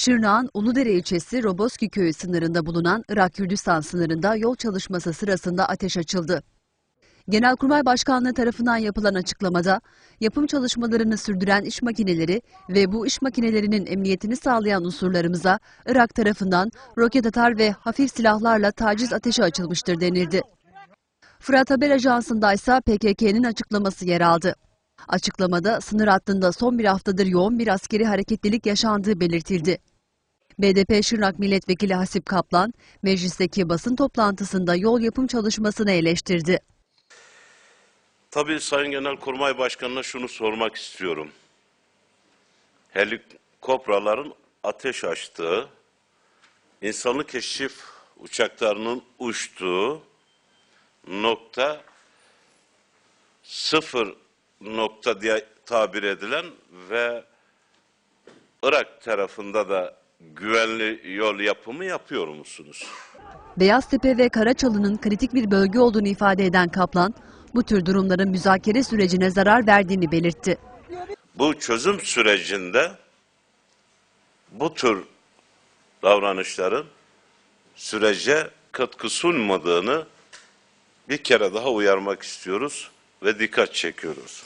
Şırnak'ın Uludere ilçesi Roboski köyü sınırında bulunan Irak-Kürdistan sınırında yol çalışması sırasında ateş açıldı. Genelkurmay Başkanlığı tarafından yapılan açıklamada, yapım çalışmalarını sürdüren iş makineleri ve bu iş makinelerinin emniyetini sağlayan unsurlarımıza Irak tarafından roket atar ve hafif silahlarla taciz ateşi açılmıştır denildi. Fırat Haber Ajansı'nda ise PKK'nın açıklaması yer aldı. Açıklamada sınır hattında son bir haftadır yoğun bir askeri hareketlilik yaşandığı belirtildi. BDP Şırnak Milletvekili Hasip Kaplan, meclisteki basın toplantısında yol yapım çalışmasını eleştirdi. Tabii Sayın Genelkurmay Başkanı'na şunu sormak istiyorum. Helikopterların ateş açtığı, insanlı keşif uçaklarının uçtuğu nokta sıfır nokta diye tabir edilen ve Irak tarafında da güvenli yol yapımı yapıyor musunuz? Beyaztepe ve Karaçalı'nın kritik bir bölge olduğunu ifade eden Kaplan, bu tür durumların müzakere sürecine zarar verdiğini belirtti. Bu çözüm sürecinde bu tür davranışların sürece katkı sunmadığını bir kere daha uyarmak istiyoruz ve dikkat çekiyoruz.